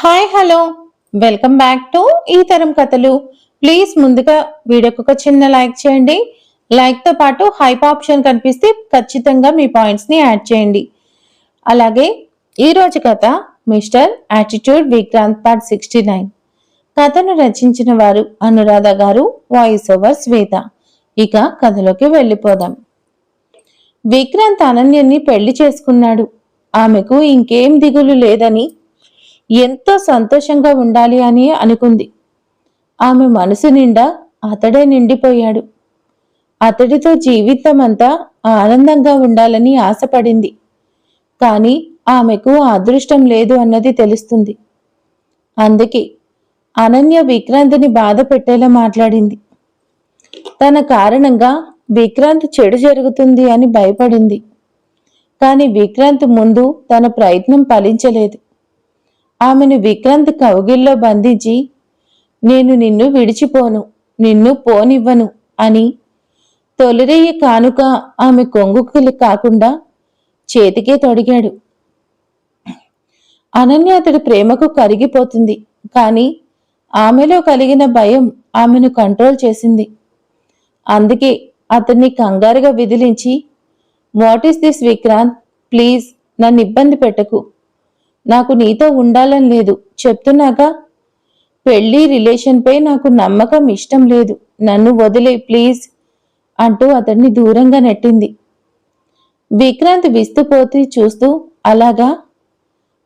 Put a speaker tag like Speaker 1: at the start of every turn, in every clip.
Speaker 1: Hi hello. Welcome back to ఈ తరం కథలు. ప్లీజ్ ముందుగా వీడియోకి ఒక చిన్న లైక్ చేయండి. లైక్తో పాటు హైప్ ఆప్షన్ కనిపిస్తే ఖచ్చితంగా మీ పాయింట్స్ని యాడ్ చేయండి. అలాగే ఈ రోజు కథ mister attitude Vikrant part sixty nine. కథను రచించిన వారు అనురాధ గారు వాయిస్ ఓవర్ శ్వేత. ఇక కథలోకి వెళ్ళిపోదాం. విక్రాంత్ అనన్యని పెళ్ళి చేసుకున్నాడు. ఆమెకు ఇంకేం దిగులు లేదని ఎంతో సంతోషంగా ఉండాలి అని అనుకుంది. ఆమె మనసు నిండా అతడే నిండిపోయాడు. అతడితో జీవితం అంతా ఆనందంగా ఉండాలని ఆశపడింది. కానీ ఆమెకు అదృష్టం లేదు అన్నది తెలుస్తుంది. అందుకే అనన్య విక్రాంతిని బాధ పెట్టేలా మాట్లాడింది. తన కారణంగా విక్రాంత్ చెడు జరుగుతుంది అని భయపడింది. కానీ విక్రాంత్ ముందు తన ప్రయత్నం ఫలించలేదు. ఆమెను విక్రాంత్ కౌగిల్లో బంధించి నేను నిన్ను విడిచిపోను నిన్ను పోనివ్వను అని తొలిరయ్య కానుక ఆమె కొంగుకి కాకుండా చేతికే తొడిగాడు. అనన్య అతడి ప్రేమకు కరిగిపోతుంది కానీ ఆమెలో కలిగిన భయం ఆమెను కంట్రోల్ చేసింది. అందుకే అతన్ని కంగారుగా విదిలించి what is this Vikrant? Please నన్ను ఇబ్బంది పెట్టకు. నాకు నీతో ఉండాలని లేదు. చెప్తున్నాగా? పెళ్ళి రిలేషన్పై నాకు నమ్మకం ఇష్టం లేదు. నన్ను వదిలే ప్లీజ్ అంటూ అతన్ని దూరంగా నెట్టింది. విక్రాంత్ విస్తుపోతి చూస్తూ అలాగా?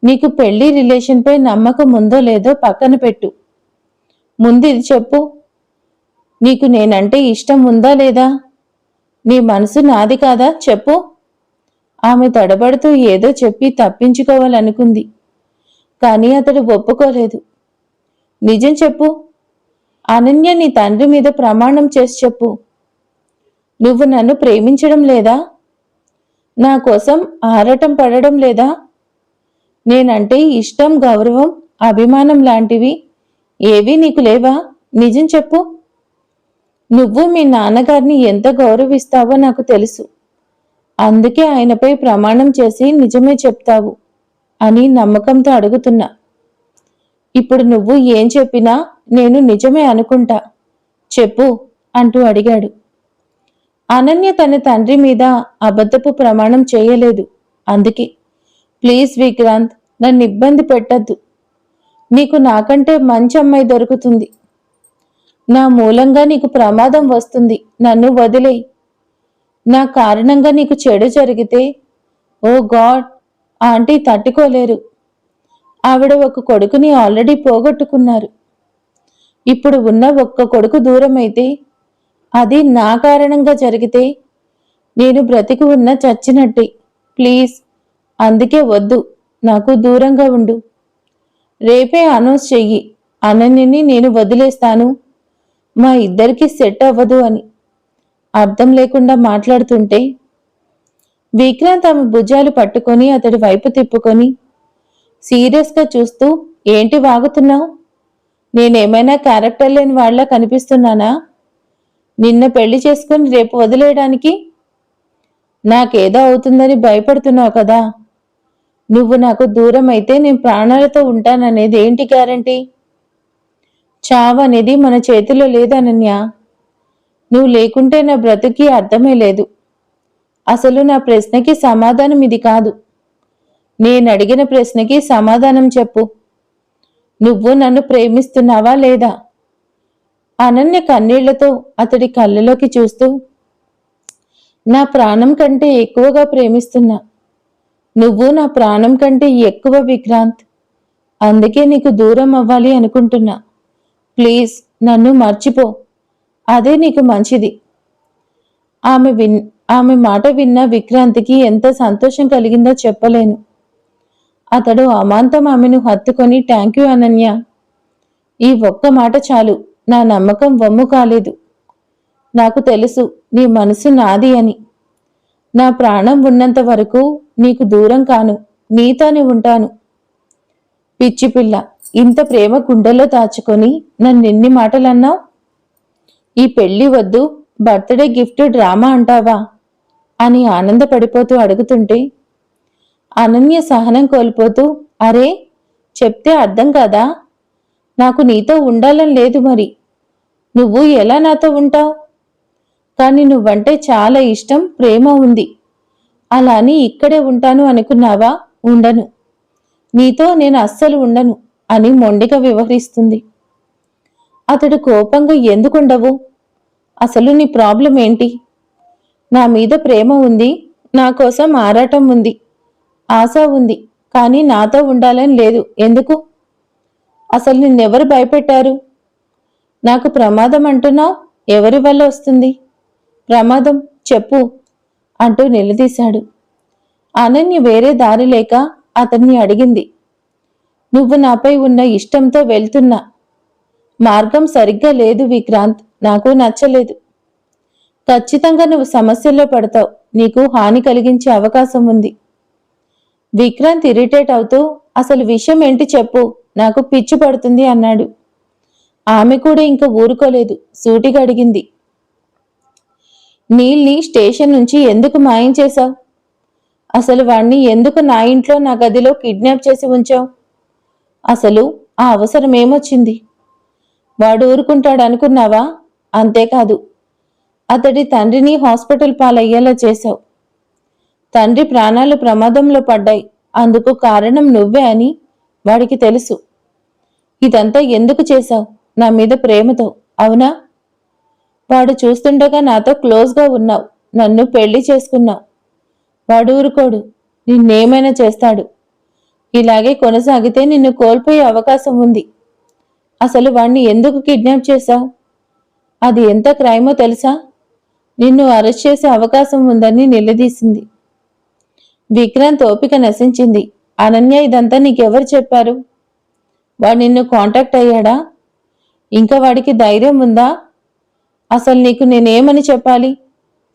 Speaker 1: నీకు పెళ్ళి రిలేషన్పై నమ్మకం ఉందో లేదో పక్కన పెట్టు. ముందు ఇది చెప్పు. నీకు నేనంటే ఇష్టం ఉందా లేదా? నీ మనసు నాది కాదా? చెప్పు. ఆమె తడబడుతూ ఏదో చెప్పి తప్పించుకోవాలనుకుంది. కానీ అతడు ఒప్పుకోలేదు. నిజం చెప్పు. అనన్య నీ తండ్రి మీద ప్రమాణం చేసి చెప్పు. నువ్వు నన్ను ప్రేమించడం లేదా? నా కోసం ఆరటం పడడం లేదా? నేనంటే ఇష్టం గౌరవం అభిమానం లాంటివి ఏవీ నీకు లేవా? నిజం చెప్పు. నువ్వు మీ నాన్నగారిని ఎంత గౌరవిస్తావో నాకు తెలుసు. అందుకే ఆయనపై ప్రమాణం చేసి నిజమే చెప్తావు అని నమ్మకంతో అడుగుతున్నా. ఇప్పుడు నువ్వు ఏం చెప్పినా నేను నిజమే అనుకుంటా. చెప్పు అంటూ అడిగాడు. అనన్య తన తండ్రి మీద అబద్ధపు ప్రమాణం చేయలేదు. అందుకే ప్లీజ్ విక్రాంత్ నన్ను ఇబ్బంది పెట్టద్దు. నీకు నాకంటే మంచి అమ్మాయి దొరుకుతుంది. నా మూలంగా నీకు ప్రమాదం వస్తుంది. నన్ను వదిలేయి. నా కారణంగా నీకు చెడు జరిగితే ఓ గాడ్ ఆంటీ తట్టుకోలేరు. ఆవిడ ఒక కొడుకుని ఆల్రెడీ పోగొట్టుకున్నారు. ఇప్పుడు ఉన్న ఒక్క కొడుకు దూరం అయితే అది నా కారణంగా జరిగితే నేను బ్రతికి ఉన్న చచ్చినట్టే. ప్లీజ్ అందుకే వద్దు నాకు దూరంగా ఉండు. రేపే అనౌన్స్ చెయ్యి అనన్యని నేను వదిలేస్తాను. మా ఇద్దరికి సెట్ అవ్వదు అని. అర్థం లేకుండా మాట్లాడుతుంటే విక్రాంత్ ఆమె భుజాలు పట్టుకొని అతడి వైపు తిప్పుకొని సీరియస్గా చూస్తూ ఏంటి వాగుతున్నావు? నేనేమైనా క్యారెక్టర్ లేని వాళ్ళ కనిపిస్తున్నానా? నిన్న పెళ్ళి చేసుకుని రేపు వదిలేయడానికి నాకేదో అవుతుందని భయపడుతున్నావు కదా? నువ్వు నాకు దూరం అయితే నేను ప్రాణాలతో ఉంటాననేది ఏంటి గ్యారంటీ? చావు అనేది మన చేతిలో లేదనన్యా నువ్వు లేకుంటే నా బ్రతుకి అర్థమే లేదు. అసలు నా ప్రశ్నకి సమాధానం ఇది కాదు. నేను అడిగిన ప్రశ్నకి సమాధానం చెప్పు. నువ్వు నన్ను ప్రేమిస్తున్నావా లేదా? అనన్య కన్నీళ్ళతో అతడి కళ్ళలోకి చూస్తూ నా ప్రాణం కంటే ఎక్కువగా ప్రేమిస్తున్నా. నువ్వు నా ప్రాణం కంటే ఎక్కువ విక్రాంత్. అందుకే నీకు దూరం అవ్వాలి అనుకుంటున్నా. ప్లీజ్ నన్ను మర్చిపో. అదే నీకు మంచిది. ఆమె విన్ ఆమె మాట విన్న విక్రాంతికి ఎంత సంతోషం కలిగిందో చెప్పలేను. అతడు అమాంతం ఆమెను హత్తుకొని థ్యాంక్ యూ అనన్య. ఈ ఒక్క మాట చాలు. నా నమ్మకం వమ్ము కాలేదు. నాకు తెలుసు నీ మనసు నాది అని. నా ప్రాణం ఉన్నంత వరకు నీకు దూరం కాను. నీతోనే ఉంటాను. పిచ్చి పిల్ల ఇంత ప్రేమ గుండెల్లో దాచుకొని నన్నెన్ని మాటలన్నావు? ఈ పెళ్ళి వద్దు బర్త్డే గిఫ్ట్ డ్రామా అంటావా? అని ఆనందపడిపోతూ అడుగుతుంటే అనన్య సహనం కోల్పోతూ అరే చెప్తే అర్థం కాదా? నాకు నీతో ఉండాలని లేదు మరి. నువ్వు ఎలా నాతో ఉంటావు? కానీ నువ్వంటే చాలా ఇష్టం ప్రేమ ఉంది. అలా అని ఇక్కడే ఉంటాను అనుకున్నావా? ఉండను. నీతో నేను అస్సలు ఉండను అని మొండిగా వ్యవహరిస్తుంది. అతడు కోపంగా ఎందుకుండవు అసలు నీ ప్రాబ్లం ఏంటి? నా మీద ప్రేమ ఉంది నా కోసం ఆరాటం ఉంది ఆశ ఉంది కానీ నాతో ఉండాలని లేదు. ఎందుకు? అసలు నిన్నెవరు భయపెట్టారు? నాకు ప్రమాదం అంటున్నావు? ఎవరి వల్ల వస్తుంది? ప్రమాదం చెప్పు అంటూ నిలదీశాడు. అనన్య వేరే దారి లేక అతన్ని అడిగింది. నువ్వు నాపై ఉన్న ఇష్టంతో వెళ్తున్నా మార్గం సరిగ్గా లేదు విక్రాంత్. నాకు నచ్చలేదు. ఖచ్చితంగా నువ్వు సమస్యల్లో పడతావు. నీకు హాని కలిగించే అవకాశం ఉంది. విక్రాంత్ ఇరిటేట్ అవుతూ అసలు విషయం ఏంటి చెప్పు. నాకు పిచ్చి పడుతుంది అన్నాడు. ఆమె కూడా ఇంకా ఊరుకోలేదు. సూటిగా అడిగింది. నీల్ని స్టేషన్ నుంచి ఎందుకు మాయం చేశావు? అసలు వాణ్ణి ఎందుకు నా ఇంట్లో నా గదిలో కిడ్నాప్ చేసి ఉంచావు? అసలు ఆ అవసరం ఏమొచ్చింది? వాడు ఊరుకుంటాడు అనుకున్నావా? అంతేకాదు. అతడి తండ్రిని హాస్పిటల్ పాలయ్యేలా చేశావు. తండ్రి ప్రాణాలు ప్రమాదంలో పడ్డాయి. అందుకు కారణం నువ్వే అని వాడికి తెలుసు. ఇదంతా ఎందుకు చేశావు? నా మీద ప్రేమతో అవునా? వాడు చూస్తుండగా నాతో క్లోజ్గా ఉన్నావు. నన్ను పెళ్ళి చేసుకున్నావు. వాడు ఊరుకోడు. నిన్నేమైనా చేస్తాడు. ఇలాగే కొనసాగితే నిన్ను కోల్పోయే అవకాశం ఉంది. అసలు వాణ్ణి ఎందుకు కిడ్నాప్ చేశావు? అది ఎంత క్రైమో తెలుసా? నిన్ను అరెస్ట్ చేసే అవకాశం ఉందని నిలదీసింది. విక్రాంత్ ఓపిక నశించింది. అనన్య ఇదంతా నీకెవరు చెప్పారు? వాడు నిన్ను కాంటాక్ట్ అయ్యాడా? ఇంకా వాడికి ధైర్యం ఉందా? అసలు నీకు నేనేమని చెప్పాలి?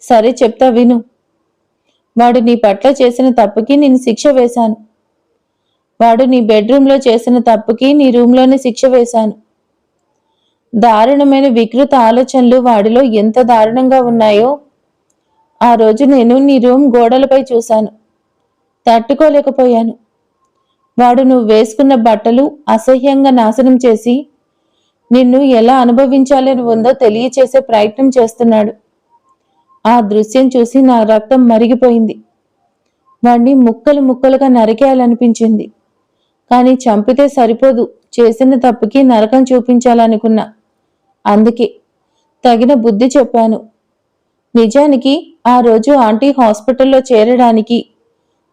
Speaker 1: సరే చెప్తా విను. వాడు నీ పట్ల చేసిన తప్పుకి నేను శిక్ష వేశాను. వాడు నీ బెడ్రూమ్లో చేసిన తప్పుకి నీ రూమ్లోనే శిక్ష వేశాను. దారుణమైన వికృత ఆలోచనలు వాడిలో ఎంత దారుణంగా ఉన్నాయో ఆ రోజు నేను నీ రూమ్ గోడలపై చూశాను. తట్టుకోలేకపోయాను. వాడు నువ్వు వేసుకున్న బట్టలు అసహ్యంగా నాశనం చేసి నిన్ను ఎలా అనుభవించాలని ఉందో తెలియచేసే ప్రయత్నం చేస్తున్నాడు. ఆ దృశ్యం చూసి నా రక్తం మరిగిపోయింది. వాణ్ణి ముక్కలు ముక్కలుగా నరికేయాలనిపించింది. కానీ చంపితే సరిపోదు. చేసిన తప్పుకి నరకం చూపించాలనుకున్నా. అందుకే తగిన బుద్ధి చెప్పాను. నిజానికి ఆ రోజు ఆంటీ హాస్పిటల్లో చేరడానికి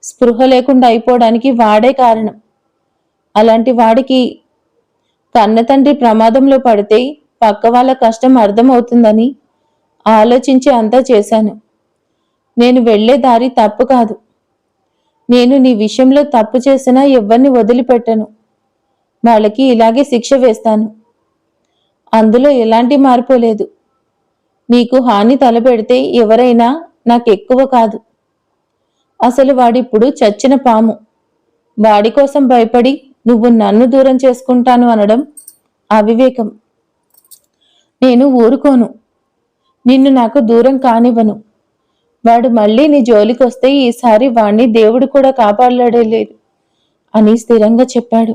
Speaker 1: స్పృహ లేకుండా అయిపోవడానికి వాడే కారణం. అలాంటి వాడికి కన్నతండ్రి ప్రమాదంలో పడితే పక్క వాళ్ళ కష్టం అర్థమవుతుందని ఆలోచించి అంతా చేశాను. నేను వెళ్ళే దారి తప్పు కాదు. నేను నీ విషయంలో తప్పు చేసినా ఎవరిని వదిలిపెట్టను. వాళ్ళకి ఇలాగే శిక్ష వేస్తాను. అందులో ఎలాంటి మార్పు లేదు. నీకు హాని తలపెడితే ఎవరైనా నాకు ఎక్కువ కాదు. అసలు వాడిప్పుడు చచ్చిన పాము. వాడి కోసం భయపడి నువ్వు నన్ను దూరం చేసుకుంటాను అనడం అవివేకం. నేను ఊరుకోను. నిన్ను నాకు దూరం కానివ్వను. వాడు మళ్ళీ నీ జోలికొస్తే ఈసారి వాణ్ణి దేవుడు కూడా కాపాడలేడు అని స్థిరంగా చెప్పాడు.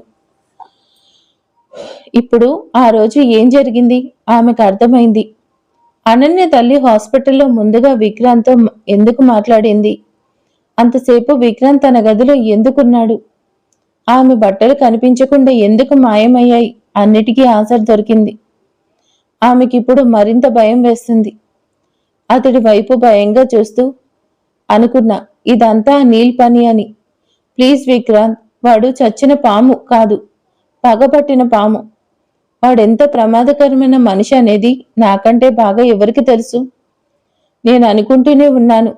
Speaker 1: ఇప్పుడు ఆ రోజు ఏం జరిగింది? ఆమెకు అర్థమైంది. అనన్య తల్లి హాస్పిటల్లో ముందుగా విక్రాంత్తో ఎందుకు మాట్లాడింది? అంతసేపు విక్రాంత్ తన గదిలో ఎందుకున్నాడు? ఆమె బట్టలు కనిపించకుండా ఎందుకు మాయమయ్యాయి? అన్నిటికీ ఆన్సర్ దొరికింది. ఆమెకిప్పుడు మరింత భయం వేస్తుంది. అతడి వైపు భయంగా చూస్తూ అనుకున్నా ఇదంతా నీల్ పని అని. ప్లీజ్ విక్రాంత్ వాడు చచ్చిన పాము కాదు పగపట్టిన పాము. వాడెంత ప్రమాదకరమైన మనిషి అనేది నాకంటే బాగా ఎవరికి తెలుసు? నేను అనుకుంటూనే ఉన్నాను.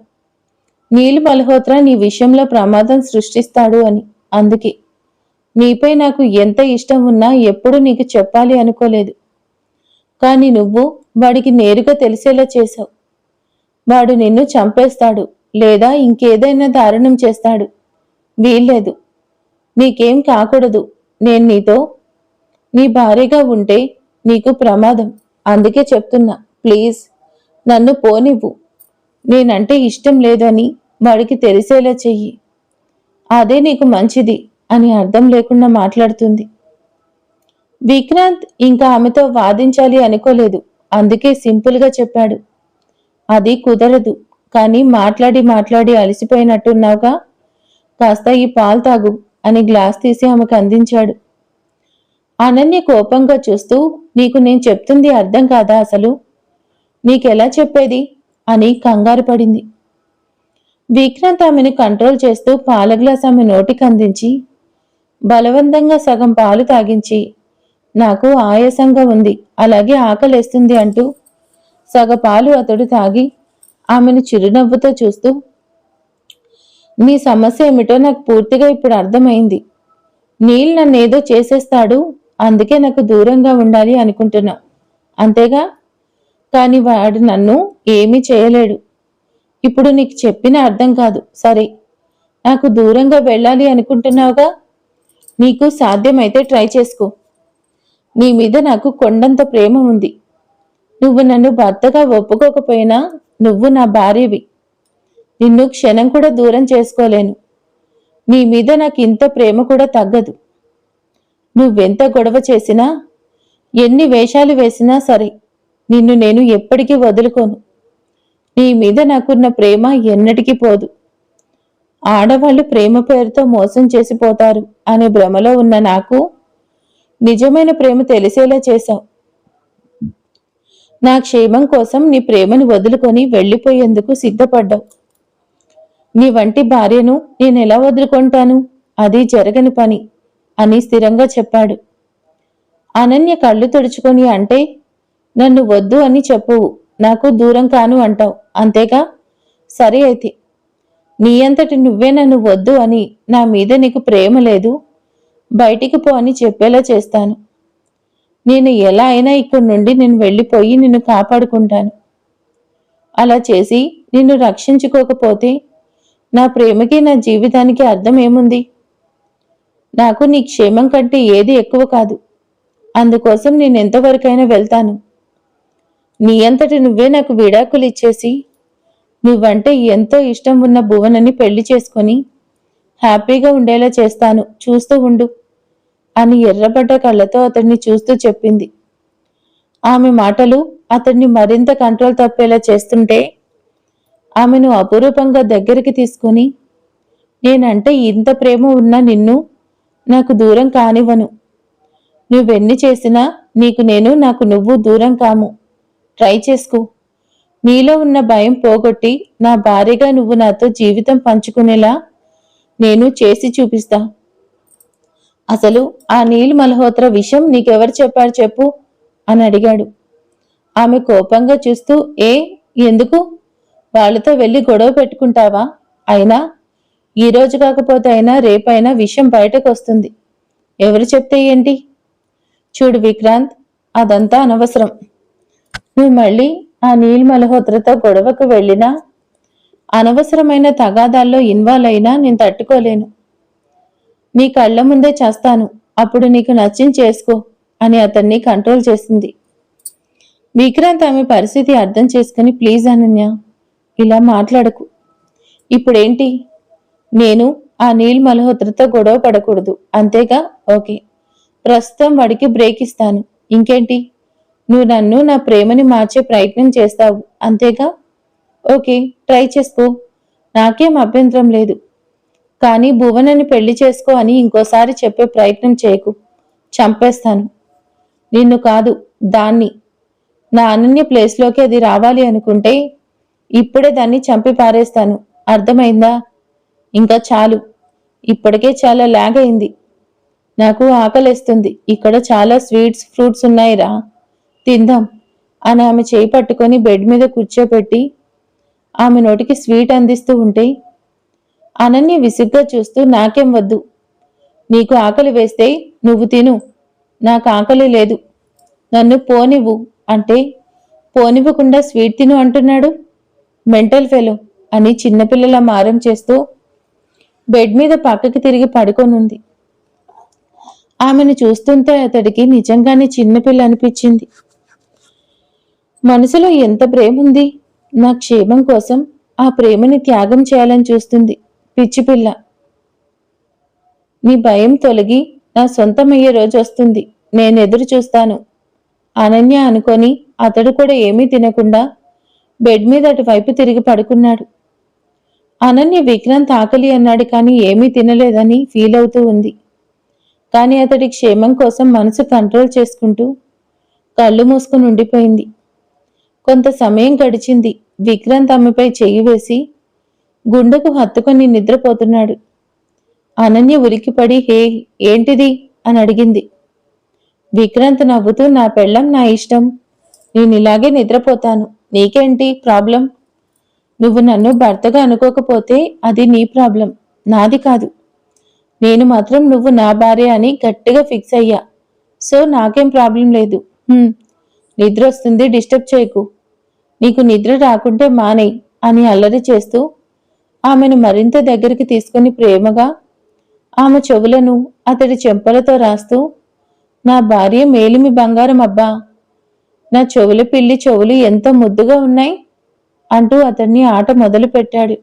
Speaker 1: నీల్ మల్హోత్రా నీ విషయంలో ప్రమాదం సృష్టిస్తాడు అని. అందుకే. నీపై నాకు ఎంత ఇష్టం ఉన్నా ఎప్పుడు నీకు చెప్పాలి అనుకోలేదు. కానీ నువ్వు వాడికి నేరుగా తెలిసేలా చేశావు. వాడు నిన్ను చంపేస్తాడు లేదా ఇంకేదైనా దారుణం చేస్తాడు. వీల్లేదు. నీకేం కాకూడదు. నేను నీతో నీ భార్యగా ఉంటే నీకు ప్రమాదం. అందుకే చెప్తున్నా ప్లీజ్ నన్ను పోనివ్వు. నేనంటే ఇష్టం లేదని వాడికి తెలిసేలా చెయ్యి. అదే నీకు మంచిది అని అర్థం లేకుండా మాట్లాడుతుంది. విక్రాంత్ ఇంకా ఆమెతో వాదించాలి అనుకోలేదు. అందుకే సింపుల్గా చెప్పాడు. అది కుదరదు. కానీ మాట్లాడి మాట్లాడి అలసిపోయినట్టున్నావుగా? కాస్త ఈ పాలు తాగు అని గ్లాస్ తీసి ఆమెకు అందించాడు. అనన్య కోపంగా చూస్తూ నీకు నేను చెప్తుంది అర్థం కాదా అసలు? నీకెలా చెప్పేది? అని కంగారు పడింది. విక్రాంత్ ఆమెను కంట్రోల్ చేస్తూ పాల గ్లాస్ ఆమె నోటికి అందించి బలవంతంగా సగం పాలు తాగించి నాకు ఆయాసంగా ఉంది అలాగే ఆకలేస్తుంది అంటూ సగ పాలు అతడు తాగి ఆమెను చిరునవ్వుతో చూస్తూ నీ సమస్య ఏమిటో నాకు పూర్తిగా ఇప్పుడు అర్థమైంది. నీల్ నన్నేదో చేసేస్తాడు అందుకే నాకు దూరంగా ఉండాలి అనుకుంటున్నా. అంతేగా? కానీ వాడు నన్ను ఏమీ చేయలేడు. ఇప్పుడు నీకు చెప్పిన అర్థం కాదు. సరే నాకు దూరంగా వెళ్ళాలి అనుకుంటున్నావుగా? నీకు సాధ్యమైతే ట్రై చేసుకో. నీ మీద నాకు కొండంత ప్రేమ ఉంది. నువ్వు నన్ను భర్తగా ఒప్పుకోకపోయినా నువ్వు నా భార్యవి. నిన్ను క్షణం కూడా దూరం చేసుకోలేను. నీ మీద నాకు ఇంత ప్రేమ కూడా తగ్గదు. నువ్వెంత గొడవ చేసినా ఎన్ని వేషాలు వేసినా సరే నిన్ను నేను ఎప్పటికీ వదులుకోను. నీ మీద నాకున్న ప్రేమ ఎన్నటికీ పోదు. ఆడవాళ్ళు ప్రేమ పేరుతో మోసం చేసిపోతారు అనే భ్రమలో ఉన్న నాకు నిజమైన ప్రేమ తెలిసేలా చేశావు. నా క్షేమం కోసం నీ ప్రేమను వదులుకొని వెళ్ళిపోయేందుకు సిద్ధపడ్డావు. నీ వంటి భార్యను నేను ఎలా వదులుకుంటాను? అది జరగని పని అని స్థిరంగా చెప్పాడు. అనన్య కళ్ళు తుడుచుకొని అంటే నన్ను వద్దు అని చెప్పవు. నాకు దూరం కాను అంటావు. అంతేగా? సరే అయితే. నీ అంతటి నువ్వే నన్ను వద్దు అని నా మీద నీకు ప్రేమ లేదు. బయటికి పో అని చెప్పేలా చేస్తాను. నేను ఎలా అయినా ఇక్కడి నుండి నేను వెళ్ళిపోయి నిన్ను కాపాడుకుంటాను. అలా చేసి నిన్ను రక్షించుకోకపోతే నా ప్రేమకి నా జీవితానికి అర్థం ఏముంది? నాకు నీ క్షేమం కంటే ఏది ఎక్కువ కాదు. అందుకోసం నేను ఎంతవరకైనా వెళ్తాను. నీ అంతటి నువ్వే నాకు విడాకులు ఇచ్చేసి నువ్వంటే ఎంతో ఇష్టం ఉన్న భువనని పెళ్ళి చేసుకొని హ్యాపీగా ఉండేలా చేస్తాను. చూస్తూ ఉండు. అని ఎర్రబడ్డ కళ్ళతో అతన్ని చూస్తూ చెప్పింది. ఆమె మాటలు అతన్ని మరింత కంట్రోల్ తప్పేలా చేస్తుంటే ఆమెను అపురూపంగా దగ్గరికి తీసుకుని నేనంటే ఇంత ప్రేమ ఉన్నా నిన్ను నాకు దూరం కానివ్వను. నువ్వెన్ని చేసినా నీకు నేను నాకు నువ్వు దూరం కాము. ట్రై చేసుకో. నీలో ఉన్న భయం పోగొట్టి నా భార్యగా నువ్వు నాతో జీవితం పంచుకునేలా నేను చేసి చూపిస్తా. అసలు ఆ నీల్ మల్హోత్ర విషయం నీకెవరు చెప్పారు చెప్పు? అని అడిగాడు. ఆమె కోపంగా చూస్తూ ఏ ఎందుకు? వాళ్ళతో వెళ్ళి గొడవ పెట్టుకుంటావా? అయినా ఈ రోజు కాకపోతే అయినా రేపైనా విషయం బయటకు వస్తుంది ఎవరు చెప్తే ఏంటి? చూడు విక్రాంత్ అదంతా అనవసరం. నువ్వు మళ్ళీ ఆ నీల్ మల్హోత్రతో గొడవకు వెళ్ళినా అనవసరమైన తగాదాల్లో ఇన్వాల్వ్ అయినా నేను తట్టుకోలేను. నీ కళ్ళ ముందే చేస్తాను. అప్పుడు నీకు నచ్చింది చేసుకో అని అతన్ని కంట్రోల్ చేసింది. విక్రాంత్ ఆమె పరిస్థితి అర్థం చేసుకుని ప్లీజ్ అనన్య ఇలా మాట్లాడకు. ఇప్పుడేంటి? నేను ఆ నీల్ మల్హోత్రతో గొడవ పడకూడదు. అంతేగా? ఓకే. ప్రస్తుతం వాడికి బ్రేక్ ఇస్తాను. ఇంకేంటి? నువ్వు నన్ను నా ప్రేమని మార్చే ప్రయత్నం చేస్తావు. అంతేగా? ఓకే. ట్రై చేసుకో. నాకేం అభ్యంతరం లేదు. కానీ భువనని పెళ్ళి చేసుకో అని ఇంకోసారి చెప్పే ప్రయత్నం చేయకు. చంపేస్తాను. నిన్ను కాదు దాన్ని. నా అనన్య ప్లేస్లోకి అది రావాలి అనుకుంటే ఇప్పుడే దాన్ని చంపి పారేస్తాను. అర్థమైందా? ఇంకా చాలు. ఇప్పటికే చాలా లాగ్ అయింది. నాకు ఆకలేస్తుంది. ఇక్కడ చాలా స్వీట్స్ ఫ్రూట్స్ ఉన్నాయిరా. తిందాం. అని ఆమె చేయి పట్టుకొని బెడ్ మీద కూర్చోపెట్టి ఆమె నోటికి స్వీట్ అందిస్తూ ఉంటే అనన్య విసుగ్గా చూస్తూ నాకేం వద్దు. నీకు ఆకలి వేస్తే నువ్వు తిను. నాకు ఆకలి లేదు. నన్ను పోనివ్వు. అంటే పోనివ్వకుండా స్వీట్ తిను అంటున్నాడు? మెంటల్ ఫెలో అని చిన్నపిల్లల మారం చేస్తూ బెడ్ మీద పక్కకి తిరిగి పడుకొనుంది. ఆమెను చూస్తుంటే అతడికి నిజంగానే చిన్నపిల్ల అనిపించింది. మనసులో ఎంత ప్రేమ ఉంది నా క్షేమం కోసం ఆ ప్రేమని త్యాగం చేయాలని చూస్తుంది. పిచ్చి పిల్ల. నీ భయం తొలగి నా సొంతమయ్యే రోజు వస్తుంది. నేను ఎదురు చూస్తాను. అనన్య అనుకొని అతడు కూడా ఏమీ తినకుండా బెడ్ మీద అటువైపు తిరిగి పడుకున్నాడు. అనన్య విక్రాంత్ ఆకలి అన్నాడు కానీ ఏమీ తినలేదని ఫీల్ అవుతూ ఉంది. కానీ అతడి క్షేమం కోసం మనసు కంట్రోల్ చేసుకుంటూ కళ్ళు మూసుకుని ఉండిపోయింది. కొంత సమయం గడిచింది. విక్రాంత్ ఆమెపై చెయ్యి వేసి గుండెకు హత్తుకొని నిద్రపోతున్నాడు. అనన్య ఉలికిపడి హే ఏంటిది? అని అడిగింది. విక్రాంత్ నవ్వుతూ నా పెళ్ళం నా ఇష్టం. నేను ఇలాగే నిద్రపోతాను. నీకేంటి ప్రాబ్లం? నువ్వు నన్ను భర్తగా అనుకోకపోతే అది నీ ప్రాబ్లం. నాది కాదు. నేను మాత్రం నువ్వు నా భార్య అని గట్టిగా ఫిక్స్ అయ్యా. సో నాకేం ప్రాబ్లం లేదు. నిద్ర వస్తుంది డిస్టర్బ్ చేయకు. నీకు నిద్ర రాకుంటే మానేయ్ అని అల్లరి చేస్తూ ఆమెను మరింత దగ్గరికి తీసుకుని ప్రేమగా ఆమె చెవులను అతడి చెంపలతో రాస్తూ నా భార్య మేలిమి బంగారం అబ్బా నా చెవుల పిల్లి చెవులు ఎంత ముద్దుగా ఉన్నాయి అంటూ అతన్ని ఆట మొదలు పెట్టాడు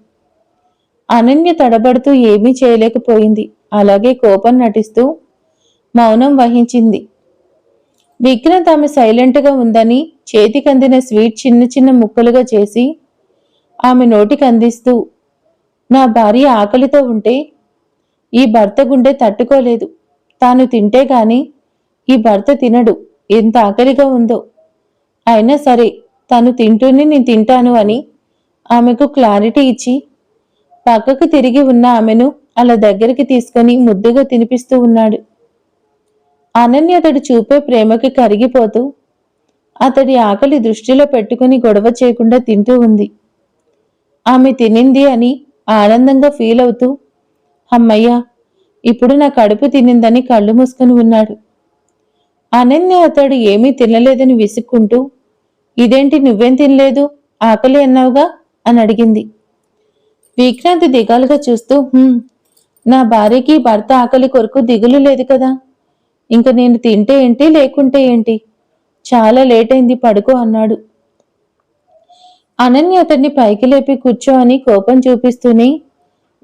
Speaker 1: అనన్య తడబడుతూ ఏమీ చేయలేకపోయింది. అలాగే కోపం నటిస్తూ మౌనం వహించింది. విక్రాంత్ ఆమె సైలెంట్గా ఉందని చేతికి అందిన స్వీట్ చిన్న చిన్న ముక్కలుగా చేసి ఆమె నోటికి అందిస్తూ నా భార్య ఆకలితో ఉంటే ఈ భర్త గుండె తట్టుకోలేదు. తాను తింటే గాని ఈ భర్త తినడు. ఎంత ఆకలిగా ఉందో. అయినా సరే తను తింటూనే నేను తింటాను అని ఆమెకు క్లారిటీ ఇచ్చి పక్కకు తిరిగి ఉన్న ఆమెను అలా దగ్గరికి తీసుకొని ముద్దుగా తినిపిస్తూ ఉన్నాడు. అనన్య అతడు చూపే ప్రేమకి కరిగిపోతూ అతడి ఆకలి దృష్టిలో పెట్టుకుని గొడవ చేయకుండా తింటూ ఉంది. ఆమె తినింది అని ఆనందంగా ఫీల్ అవుతూ అమ్మయ్యా ఇప్పుడు నా కడుపు తినిందని కళ్ళు మూసుకొని ఉన్నాడు. అనన్య అతడు ఏమీ తినలేదని విసుక్కుంటూ ఇదేంటి నువ్వేం తినలేదు? ఆకలి అన్నావుగా? అని అడిగింది. విక్రాంతి దిగాలుగా చూస్తూ నా భార్యకి భర్త ఆకలి కొరకు దిగులు లేదు కదా. ఇంక నేను తింటే ఏంటి లేకుంటే ఏంటి? చాలా లేట్ అయింది పడుకో అన్నాడు. అనన్య అతన్ని పైకి లేపి కూర్చో అని కోపం చూపిస్తూనే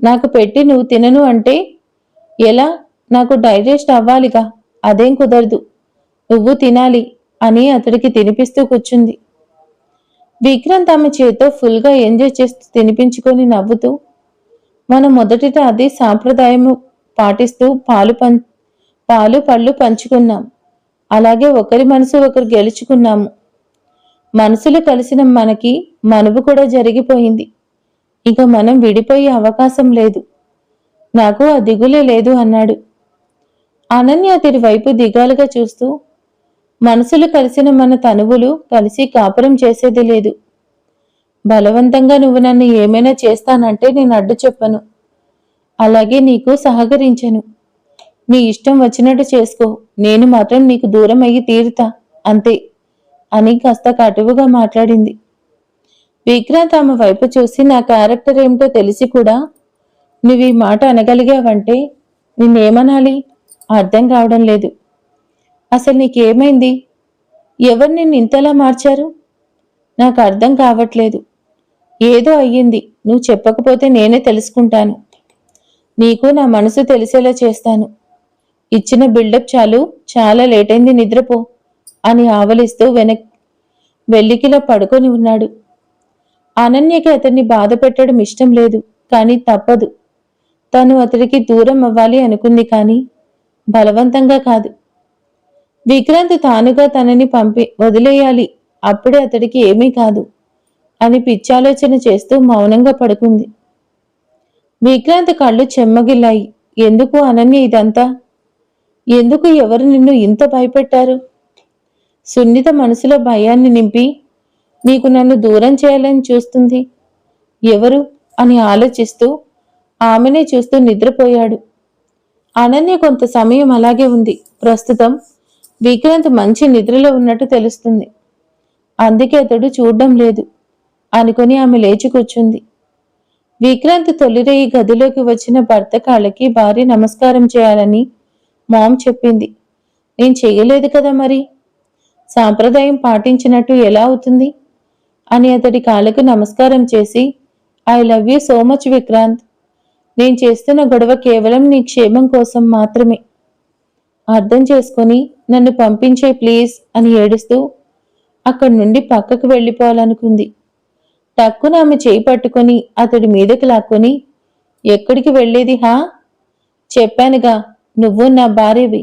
Speaker 1: నాకు పెట్టి నువ్వు తినను అంటే ఎలా? నాకు డైజెస్ట్ అవ్వాలిగా అదేం కుదరదు. నువ్వు తినాలి అని అతడికి తినిపిస్తూ కూర్చుంది. విక్రాంత్ ఆమె చేతో ఫుల్గా ఎంజాయ్ చేస్తూ తినిపించుకొని నవ్వుతూ మనం మొదటిట అది సాంప్రదాయము. పాటిస్తూ పాలు పం పాలు పళ్ళు పంచుకున్నాం. అలాగే ఒకరి మనసు ఒకరు గెలుచుకున్నాము. మనసులు కలిసిన మనకి మనువు కూడా జరిగిపోయింది. ఇక మనం విడిపోయే అవకాశం లేదు. నాకు ఆ దిగులే లేదు అన్నాడు. అనన్య అతడి వైపు దిగాలుగా చూస్తూ మనసులు కలిసిన మన తనువులు కలిసి కాపురం చేసేది లేదు. బలవంతంగా నువ్వు నన్ను ఏమైనా చేస్తానంటే నేను అడ్డు చెప్పను. అలాగే నీకు సహకరించను. నీ ఇష్టం వచ్చినట్టు చేసుకో. నేను మాత్రం నీకు దూరం అయ్యి తీరుతా. అంతే అని కాస్త కటువుగా మాట్లాడింది. విక్రాంత్ ఆమె వైపు చూసి నా క్యారెక్టర్ ఏమిటో తెలిసి కూడా నువ్వు ఈ మాట అనగలిగావంటే నిన్నేమనాలి? అర్థం కావడం లేదు. అసలు నీకేమైంది? ఎవరు నిన్ను ఇంతలా మార్చారు? నాకు అర్థం కావట్లేదు. ఏదో అయ్యింది. నువ్వు చెప్పకపోతే నేనే తెలుసుకుంటాను. నీకు నా మనసు తెలిసేలా చేస్తాను. ఇచ్చిన బిల్డప్ చాలు. చాలా లేట్ అయింది. నిద్రపో అని ఆవలిస్తూ వెనక్ వెల్లికిలా పడుకొని ఉన్నాడు. అనన్యకి అతన్ని బాధ పెట్టడం ఇష్టం లేదు కానీ తప్పదు. తను అతడికి దూరం అవ్వాలి అనుకుంది కానీ బలవంతంగా కాదు. విక్రాంత్ తానుగా తనని పంపి వదిలేయాలి అప్పుడే అతడికి ఏమీ కాదు అని పిచ్చాలోచన చేస్తూ మౌనంగా పడుకుంది. విక్రాంత్ కళ్ళు చెమ్మగిల్లాయి ఎందుకు అనన్య ఇదంతా? ఎందుకు ఎవరు నిన్ను ఇంత భయపెట్టారు? సున్నిత మనసులో భయాన్ని నింపి నీకు నన్ను దూరం చేయాలని చూస్తుంది? ఎవరు? అని ఆలోచిస్తూ ఆమెనే చూస్తూ నిద్రపోయాడు. అనన్య కొంత సమయం అలాగే ఉంది. ప్రస్తుతం విక్రాంత్ మంచి నిద్రలో ఉన్నట్టు తెలుస్తుంది. అందుకే అతడు చూడడం లేదు. అనుకుని ఆమె లేచి కూర్చుంది. విక్రాంత్ తొలిరేయి గదిలోకి వచ్చిన భర్త కాళ్ళకి భార్య నమస్కారం చేయాలని మామ్ చెప్పింది. నేను చేయలేదు కదా మరి? సాంప్రదాయం పాటించినట్టు ఎలా అవుతుంది? అని అతడి కాళ్ళకు నమస్కారం చేసి I love you so much Vikrant. నేను చేస్తున్న గొడవ కేవలం నీ క్షేమం కోసం మాత్రమే. అర్థం చేసుకొని నన్ను పంపించే ప్లీజ్ అని ఏడుస్తూ అక్కడి నుండి పక్కకు వెళ్ళిపోవాలనుకుంది. టక్కున ఆమె చేయి పట్టుకొని అతడి మీదకి లాక్కొని ఎక్కడికి వెళ్ళేది హా? చెప్పానుగా నువ్వు నా భార్యవి.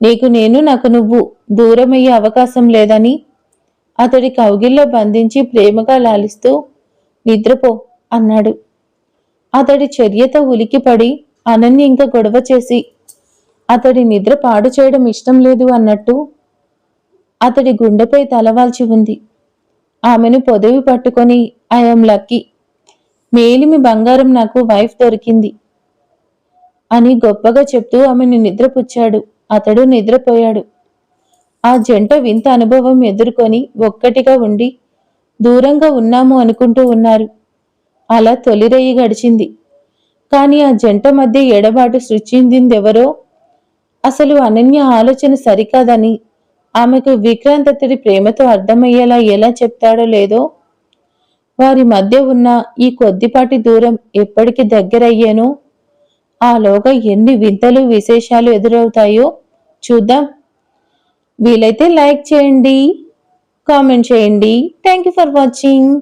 Speaker 1: నీకు నేను నాకు నువ్వు దూరమయ్యే అవకాశం లేదని అతడి కౌగిల్లో బంధించి ప్రేమగా లాలిస్తూ నిద్రపో అన్నాడు. అతడి చర్యతో ఉలికిపడి అనన్య ఇంకా గొడవ చేసి అతడి నిద్ర పాడు చేయడం ఇష్టం లేదు అన్నట్టు అతడి గుండెపై తలవాల్చి ఉంది. ఆమెను పొదవి పట్టుకొని ఐఎమ్ లక్కీ. మేలిమి బంగారం నాకు వైఫ్ దొరికింది అని గొప్పగా చెప్తూ ఆమెను నిద్రపుచ్చాడు. అతడు నిద్రపోయాడు. ఆ జంట వింత అనుభవం ఎదుర్కొని ఒక్కటిగా ఉండి దూరంగా ఉన్నాము అనుకుంటూ ఉన్నారు. అలా తొలిరయ్యి గడిచింది. కాని ఆ జంట మధ్య ఎడబాటు సృష్టించిందెవరో అసలు అనన్య ఆలోచన సరికాదని ఆమెకు విక్రాంత్ అతడి ప్రేమతో అర్థమయ్యేలా ఎలా చెప్తాడో లేదో వారి మధ్య ఉన్న ఈ కొద్దిపాటి దూరం ఎప్పటికి దగ్గరయ్యానో ఆలోగా ఎన్ని వింతలు విశేషాలు ఎదురవుతాయో చూద్దాం. వీలైతే లైక్ చేయండి కామెంట్ చేయండి. Thank you for watching